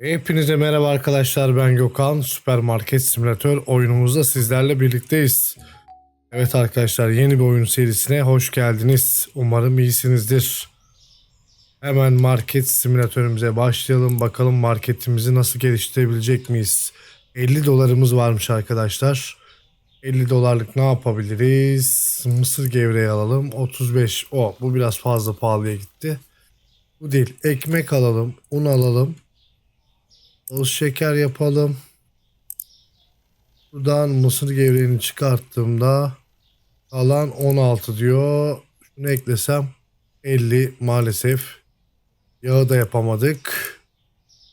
Hepinize merhaba arkadaşlar ben Gökhan Süpermarket Simülatör oyunumuzda sizlerle birlikteyiz. Evet arkadaşlar yeni bir oyun serisine hoş geldiniz. Umarım iyisinizdir. Hemen market simülatörümüze başlayalım. Bakalım marketimizi nasıl geliştirebilecek miyiz? 50 dolarımız varmış arkadaşlar. 50 dolarlık ne yapabiliriz? Mısır gevreği alalım. 35. O bu biraz fazla pahalıya gitti. Bu değil. Ekmek alalım. Un alalım. Toz şeker yapalım. Buradan mısır gevreğini çıkarttığımda alan 16 diyor. Şunu eklesem 50 maalesef. Yağı da yapamadık.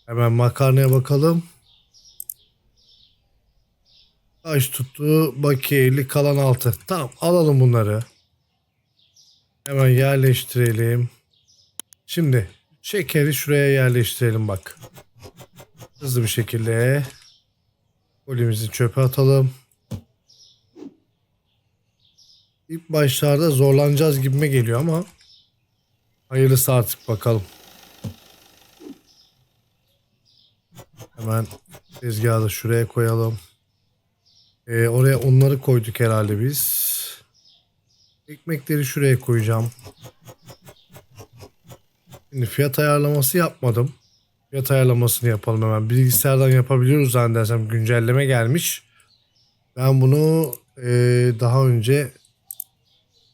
Hemen makarnaya bakalım. Kaç tuttu? Bakiye 50 kalan 6. Tamam alalım bunları. Hemen yerleştirelim. Şimdi şekeri şuraya yerleştirelim bak. Hızlı bir şekilde kolimizi çöpe atalım. İlk başlarda zorlanacağız gibime geliyor ama hayırlısı artık bakalım. Hemen tezgahı da şuraya koyalım. Ee, oraya onları koyduk herhalde biz. Ekmekleri şuraya koyacağım. Şimdi fiyat ayarlaması yapmadım. Fiyat ayarlamasını yapalım hemen. Bilgisayardan yapabiliyoruz zannedersem güncelleme gelmiş. Ben bunu eee, daha önce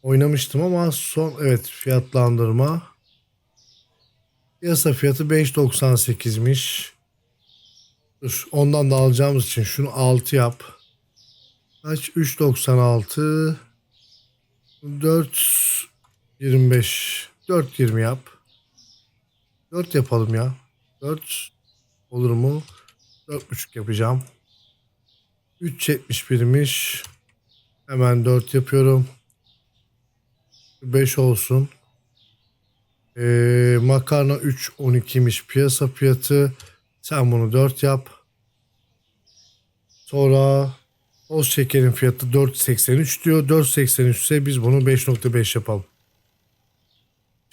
oynamıştım ama son evet fiyatlandırma. Piyasa fiyatı 5.98'miş. Dur ondan da alacağımız için şunu 6 yap. Kaç? 3.96 4.25 4.20 yap. 4 yapalım ya. 4 olur mu? 4.5 yapacağım. 3.71'miş. Hemen 4 yapıyorum. 5 olsun. Ee, makarna 3.12'miş piyasa fiyatı. Sen bunu 4 yap. Sonra toz şekerin fiyatı 4.83 diyor. 4.83 ise biz bunu 5.5 yapalım.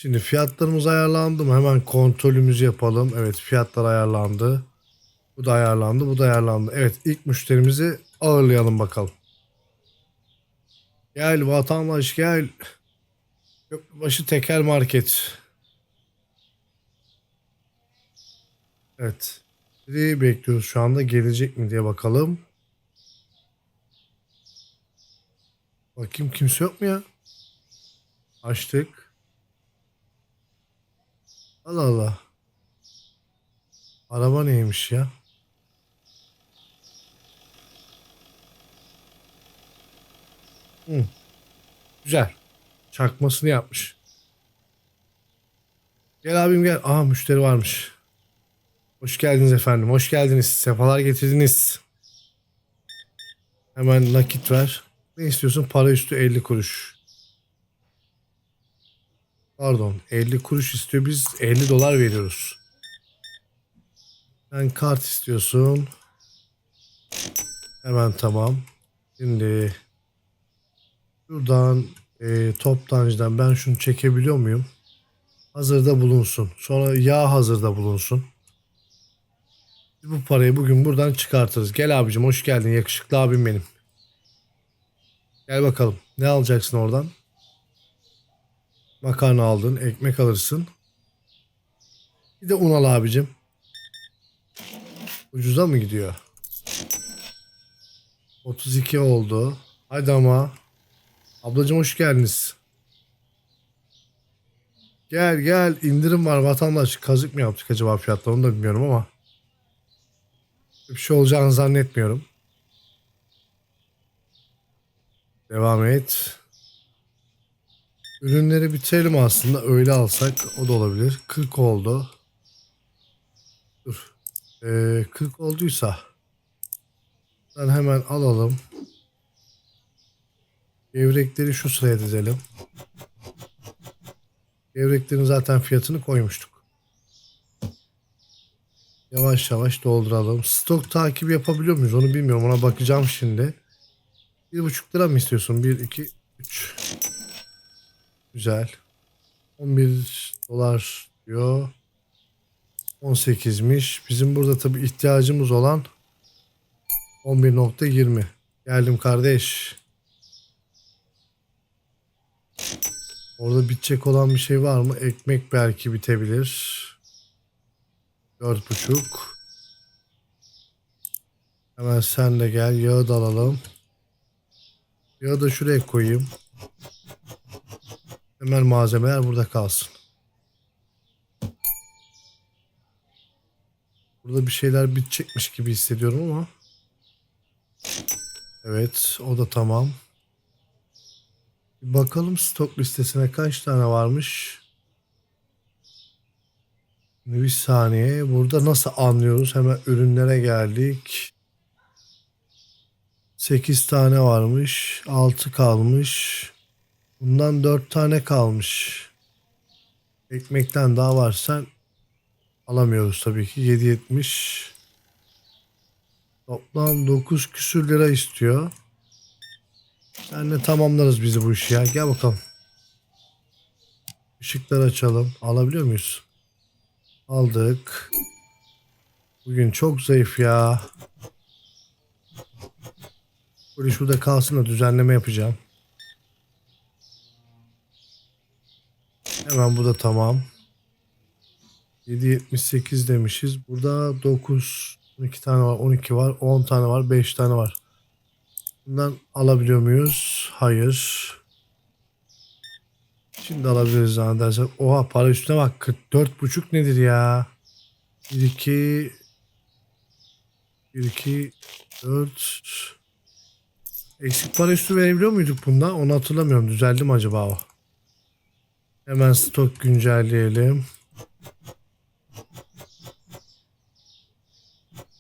Şimdi fiyatlarımız ayarlandı mı? Hemen kontrolümüzü yapalım. Evet fiyatlar ayarlandı. Bu da ayarlandı. Bu da ayarlandı. Evet ilk müşterimizi ağırlayalım bakalım. Gel vatandaş gel. Köprübaşı tekel market. Evet. Biri bekliyoruz şu anda. Gelecek mi diye bakalım. Bakayım kimse yok mu ya? Açtık. Allah Allah. Araba neymiş ya? Hı. Güzel. Çakmasını yapmış. Gel abim gel. Aa müşteri varmış. Hoş geldiniz efendim. Hoş geldiniz. Sefalar getirdiniz. Hemen nakit ver. Ne istiyorsun? Para üstü 50 kuruş. Pardon 50 kuruş istiyor biz 50 dolar veriyoruz. Sen kart istiyorsun. Hemen tamam. Şimdi şuradan e, toptancıdan ben şunu çekebiliyor muyum? Hazırda bulunsun. Sonra yağ hazırda bulunsun. Bu parayı bugün buradan çıkartırız. Gel abicim hoş geldin yakışıklı abim benim. Gel bakalım ne alacaksın oradan? Makarna aldın, ekmek alırsın. Bir de un al abicim. Ucuza mı gidiyor? 32 oldu. Hadi ama. Ablacım hoş geldiniz. Gel gel indirim var vatandaş. Kazık mı yaptık acaba fiyatla onu da bilmiyorum ama. Bir şey olacağını zannetmiyorum. Devam et. Ürünleri bitirelim aslında. Öyle alsak o da olabilir. 40 oldu. Dur. Ee, 40 olduysa ben hemen alalım. Gevrekleri şu sıraya dizelim. Gevreklerin zaten fiyatını koymuştuk. Yavaş yavaş dolduralım. Stok takibi yapabiliyor muyuz? Onu bilmiyorum. Ona bakacağım şimdi. 1,5 lira mı istiyorsun? 1, 2, 3. Güzel. 11 dolar diyor. 18'miş. Bizim burada tabii ihtiyacımız olan 11.20. Geldim kardeş. Orada bitecek olan bir şey var mı? Ekmek belki bitebilir. Dört buçuk. Hemen sen de gel. Yağı da alalım. Yağı da şuraya koyayım. Hemen malzemeler burada kalsın. Burada bir şeyler bitecekmiş gibi hissediyorum ama. Evet o da tamam. Bir bakalım stok listesine kaç tane varmış. Bir saniye. Burada nasıl anlıyoruz? Hemen ürünlere geldik. 8 tane varmış. 6 kalmış. Bundan 4 tane kalmış. Ekmekten daha varsa alamıyoruz tabii ki. 7.70. Toplam 9 küsür lira istiyor. Senle tamamlarız bizi bu işi ya. Gel bakalım. Işıkları açalım. Alabiliyor muyuz? Aldık. Bugün çok zayıf ya. Bu iş burada kalsın da düzenleme yapacağım. Hemen bu da tamam. 7.78 demişiz. Burada 9, 12 tane var, 12 var, 10 tane var, 5 tane var. Bundan alabiliyor muyuz? Hayır. Şimdi alabiliriz zannedersem. Oha para üstüne bak. 44,5 nedir ya? 1, 2 1, 2 4 Eksik para üstü verebiliyor muyduk bundan? Onu hatırlamıyorum. Düzeldi mi acaba o? Hemen stok güncelleyelim.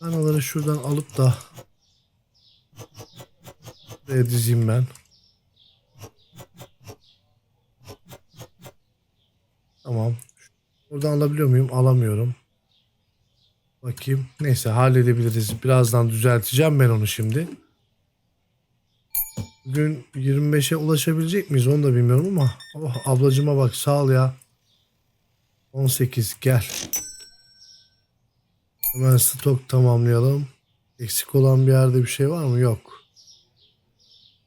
Ben onları şuradan alıp da buraya dizeyim ben. Tamam. Buradan alabiliyor muyum? Alamıyorum. Bakayım. Neyse halledebiliriz. Birazdan düzelteceğim ben onu şimdi. Bugün 25'e ulaşabilecek miyiz onu da bilmiyorum ama. Oh, ablacıma bak sağ ol ya. 18 gel. Hemen stok tamamlayalım. Eksik olan bir yerde bir şey var mı? Yok.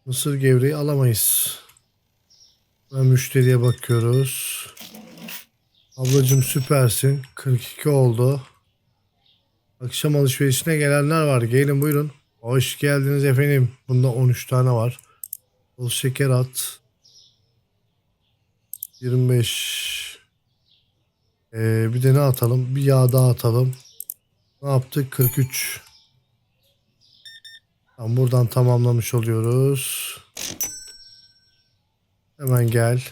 Mısır gevreği alamayız. Ben müşteriye bakıyoruz. Ablacım süpersin. 42 oldu. Akşam alışverişine gelenler var. Gelin buyurun. Hoş geldiniz efendim. Bunda 13 tane var. Bol şeker at. 25. Ee, bir de ne atalım? Bir yağ daha atalım. Ne yaptık? 43. Tamam, buradan tamamlamış oluyoruz. Hemen gel.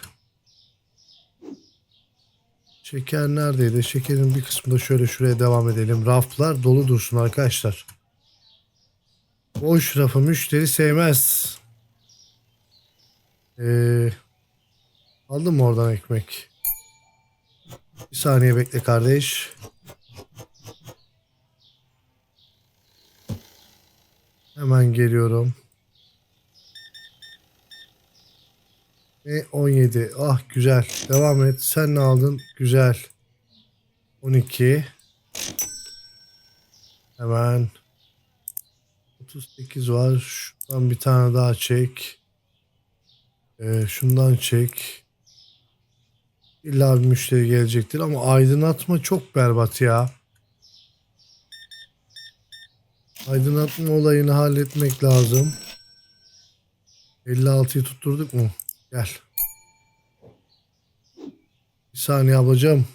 Şeker neredeydi? Şekerin bir kısmı da şöyle şuraya devam edelim. Raflar dolu dursun arkadaşlar. Boş rafı müşteri sevmez. Ee, aldın mı oradan ekmek? Bir saniye bekle kardeş. Hemen geliyorum. Ve 17. Ah güzel. Devam et. Sen ne aldın? Güzel. 12. Hemen 38 var. Şuradan bir tane daha çek. Ee, şundan çek. İlla bir müşteri gelecektir ama aydınlatma çok berbat ya. Aydınlatma olayını halletmek lazım. 56'yı tutturduk mu? Gel. Bir saniye ablacığım.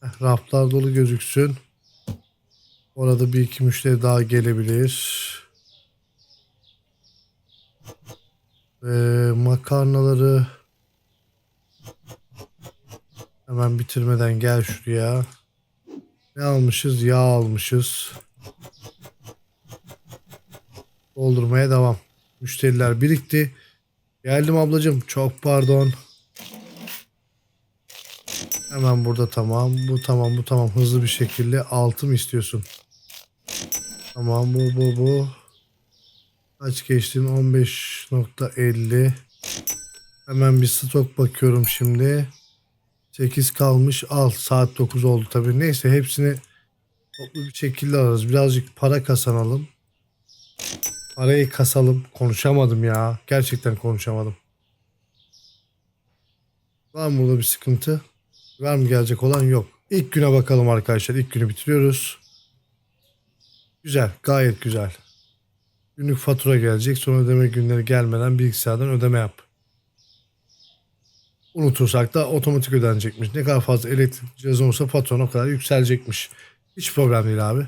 Heh, Raflar dolu gözüksün. Orada bir iki müşteri daha gelebilir. Ee, makarnaları hemen bitirmeden gel şuraya. Ne almışız? Yağ almışız. Doldurmaya devam. Müşteriler birikti. Geldim ablacığım. Çok pardon. Hemen burada tamam. Bu tamam bu tamam. Hızlı bir şekilde altı mı istiyorsun? Tamam bu bu bu. Kaç geçtin? 15.50. Hemen bir stok bakıyorum şimdi. 8 kalmış al saat 9 oldu tabii. Neyse hepsini toplu bir şekilde alırız. Birazcık para kazanalım. Parayı kasalım. Konuşamadım ya. Gerçekten konuşamadım. Var mı burada bir sıkıntı? Var mı gelecek olan? Yok. İlk güne bakalım arkadaşlar. İlk günü bitiriyoruz. Güzel. Gayet güzel. Günlük fatura gelecek. Son ödeme günleri gelmeden bilgisayardan ödeme yap. Unutursak da otomatik ödenecekmiş. Ne kadar fazla elektrik cihazı olursa faturan o kadar yükselecekmiş. Hiç problem değil abi.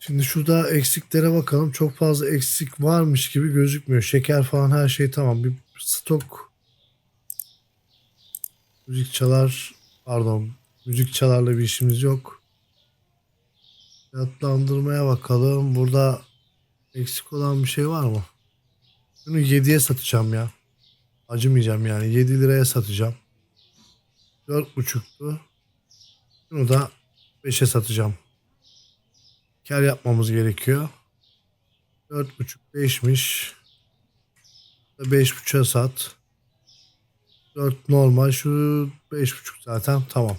Şimdi şurada eksiklere bakalım. Çok fazla eksik varmış gibi gözükmüyor. Şeker falan her şey tamam. Bir stok müzik çalar pardon müzik çalarla bir işimiz yok. Fiyatlandırmaya bakalım. Burada eksik olan bir şey var mı? Bunu 7'ye satacağım ya. Acımayacağım yani. 7 liraya satacağım. 4.5'tu. Bunu da 5'e satacağım. Kar yapmamız gerekiyor. 4.5 5'miş. 5.5'a sat. 4 normal. Şu 5.5 zaten tamam.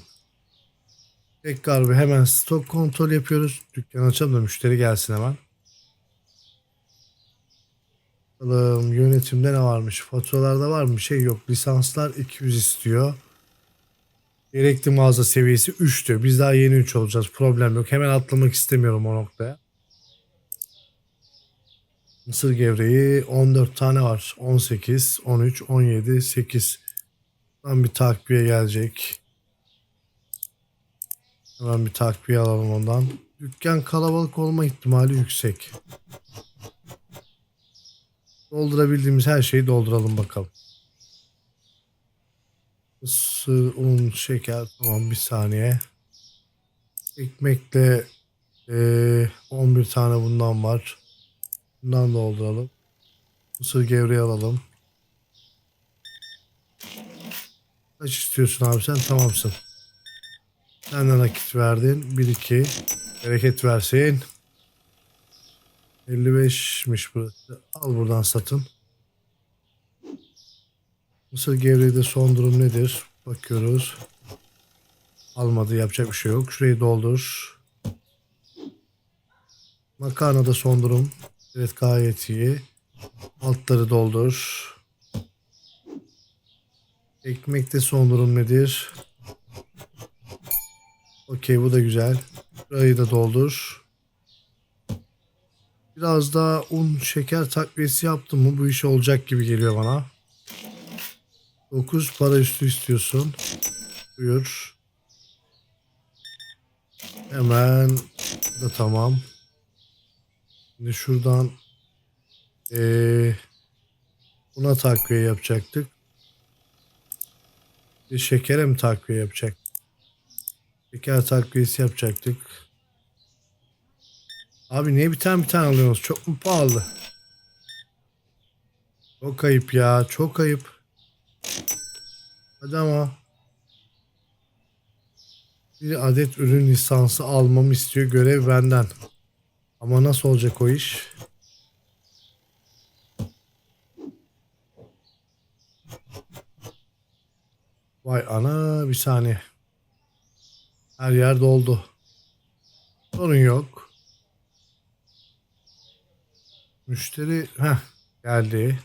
Tekrar bir hemen stok kontrol yapıyoruz. Dükkan açalım da müşteri gelsin hemen. Bakalım yönetimde ne varmış? Faturalarda var mı? Şey yok. Lisanslar 200 istiyor. Gerekli mağaza seviyesi 3 diyor. Biz daha yeni 3 olacağız. Problem yok. Hemen atlamak istemiyorum o noktaya. Mısır gevreği 14 tane var. 18, 13, 17, 8. Tam bir takviye gelecek. Hemen bir takviye alalım ondan. Dükkan kalabalık olma ihtimali yüksek. Doldurabildiğimiz her şeyi dolduralım bakalım. Mısır, un, şeker. Tamam bir saniye. Ekmekle eee 11 tane bundan var. Bundan dolduralım. Mısır gevreği alalım. Kaç istiyorsun abi sen? Tamamsın. Sen de nakit verdin. 1 2. Bereket versin. 55'miş burası. Al buradan satın. Mısır gevreği son durum nedir? Bakıyoruz. Almadı yapacak bir şey yok. Şurayı doldur. Makarna da son durum. Evet gayet iyi. Altları doldur. Ekmekte son durum nedir? Okey bu da güzel. Burayı da doldur. Biraz daha un şeker takviyesi yaptım mı bu iş olacak gibi geliyor bana. 9 para üstü istiyorsun. Buyur. Hemen da tamam. Şimdi şuradan eee buna takviye yapacaktık. Bir şekere mi takviye yapacak? Şeker takviyesi yapacaktık. Abi niye bir tane bir tane alıyorsunuz? Çok mu pahalı? Çok ayıp ya. Çok ayıp. Hadi ama. Bir adet ürün lisansı almamı istiyor. Görev benden. Ama nasıl olacak o iş? Vay ana bir saniye. Her yer doldu. Sorun yok. Müşteri heh, geldi.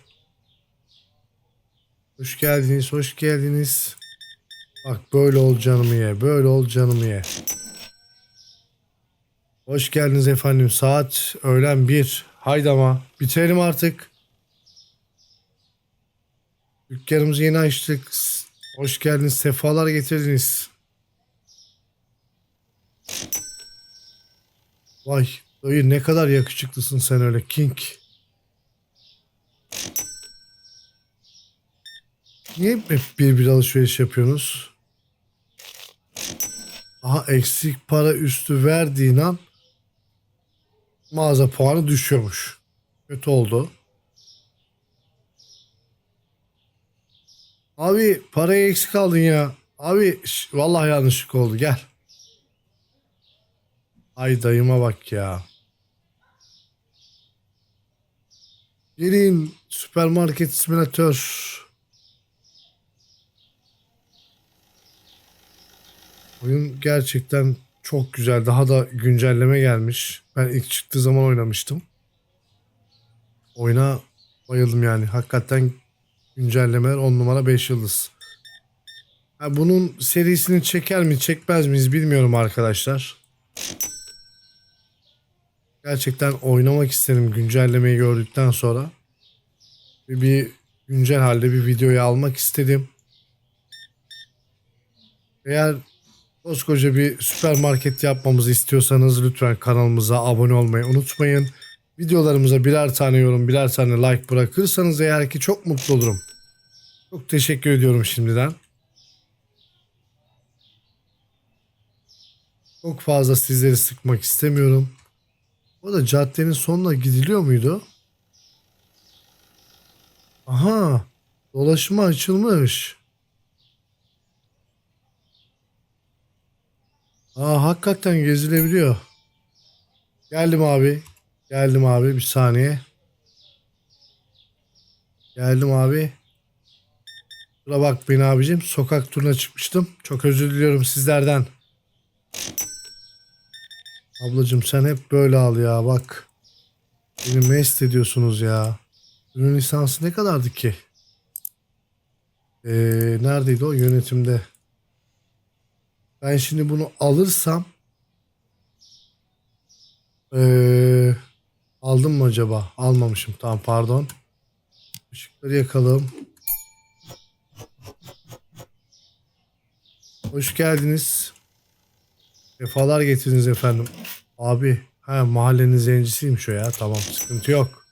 Hoş geldiniz, hoş geldiniz. Bak böyle ol canımı ye, böyle ol canımı ye. Hoş geldiniz efendim. Saat öğlen 1. Haydi ama bitirelim artık. Dükkanımızı yeni açtık. Hoş geldiniz, sefalar getirdiniz. Vay dayı ne kadar yakışıklısın sen öyle King. Niye hep bir bir alışveriş yapıyorsunuz? Aha eksik para üstü verdiğin an mağaza puanı düşüyormuş. Kötü oldu. Abi parayı eksik aldın ya. Abi vallahi yanlışlık oldu gel. Ay dayıma bak ya. Gelin süpermarket simülatör. Oyun gerçekten çok güzel. Daha da güncelleme gelmiş. Ben ilk çıktığı zaman oynamıştım. Oyuna bayıldım yani. Hakikaten güncellemeler 10 numara 5 yıldız. Ha, bunun serisini çeker mi çekmez miyiz bilmiyorum arkadaşlar. Gerçekten oynamak istedim güncellemeyi gördükten sonra. Bir, bir güncel halde bir videoyu almak istedim. Eğer koskoca bir süpermarket yapmamızı istiyorsanız lütfen kanalımıza abone olmayı unutmayın. Videolarımıza birer tane yorum, birer tane like bırakırsanız eğer ki çok mutlu olurum. Çok teşekkür ediyorum şimdiden. Çok fazla sizleri sıkmak istemiyorum. O da caddenin sonuna gidiliyor muydu? Aha, dolaşıma açılmış. Aa, hakikaten gezilebiliyor. Geldim abi. Geldim abi bir saniye. Geldim abi. Kusura bakmayın abicim. Sokak turuna çıkmıştım. Çok özür diliyorum sizlerden. Ablacım sen hep böyle al ya bak. Beni mest ediyorsunuz ya. Ürün lisansı ne kadardı ki? Ee, neredeydi o? Yönetimde. Ben şimdi bunu alırsam ee, aldım mı acaba? Almamışım. Tamam pardon. Işıkları yakalım. Hoş geldiniz. Defalar getirdiniz efendim. Abi ha mahallenin zencisiymiş o ya. Tamam sıkıntı yok.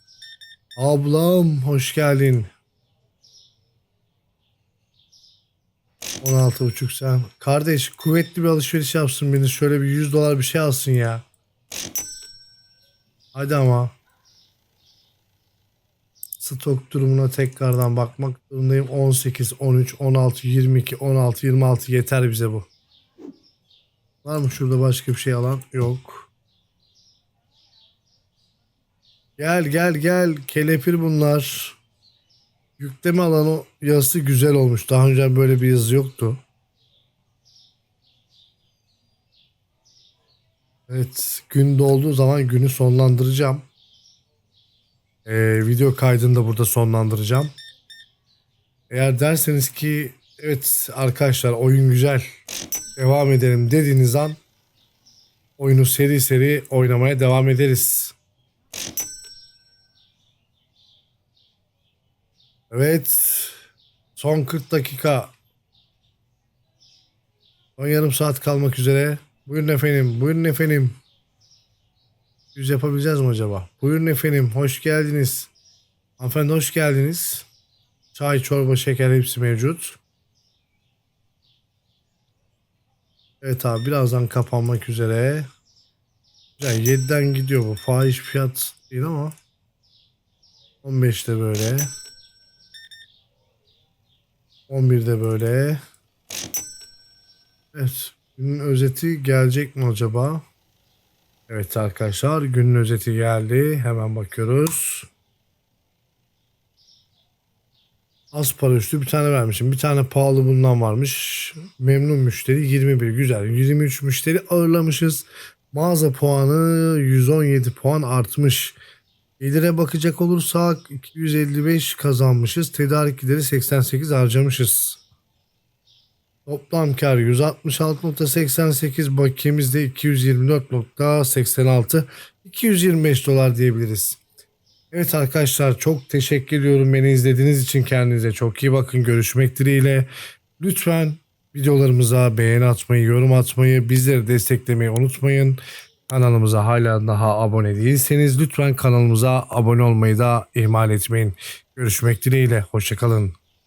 Ablam hoş geldin. 16 buçuk sen. Kardeş kuvvetli bir alışveriş yapsın beni. Şöyle bir 100 dolar bir şey alsın ya. Hadi ama. Stok durumuna tekrardan bakmak zorundayım. 18, 13, 16, 22, 16, 26 yeter bize bu. Var mı şurada başka bir şey alan? Yok. Gel gel gel. Kelepir bunlar. Yükleme alanı yazısı güzel olmuş. Daha önce böyle bir yazı yoktu. Evet. Gün dolduğu zaman günü sonlandıracağım. Ee, video kaydını da burada sonlandıracağım. Eğer derseniz ki evet arkadaşlar oyun güzel devam edelim dediğiniz an oyunu seri seri oynamaya devam ederiz. Evet. Son 40 dakika. Son yarım saat kalmak üzere. Buyurun efendim. Buyurun efendim. Yüz yapabileceğiz mi acaba? Buyurun efendim. Hoş geldiniz. Hanımefendi hoş geldiniz. Çay, çorba, şeker hepsi mevcut. Evet abi birazdan kapanmak üzere. Güzel 7'den gidiyor bu. Fahiş fiyat değil ama. 15'te böyle. 11'de böyle. Evet. Günün özeti gelecek mi acaba? Evet arkadaşlar günün özeti geldi. Hemen bakıyoruz. Az para üstü bir tane vermişim. Bir tane pahalı bundan varmış. Memnun müşteri 21 güzel. 23 müşteri ağırlamışız. Mağaza puanı 117 puan artmış. Gelire bakacak olursak 255 kazanmışız. Tedarik gideri 88 harcamışız. Toplam kar 166.88 bakiyemiz de 224.86 225 dolar diyebiliriz. Evet arkadaşlar çok teşekkür ediyorum beni izlediğiniz için kendinize çok iyi bakın görüşmek dileğiyle. Lütfen videolarımıza beğeni atmayı, yorum atmayı, bizleri desteklemeyi unutmayın. Kanalımıza hala daha abone değilseniz lütfen kanalımıza abone olmayı da ihmal etmeyin. Görüşmek dileğiyle. Hoşçakalın.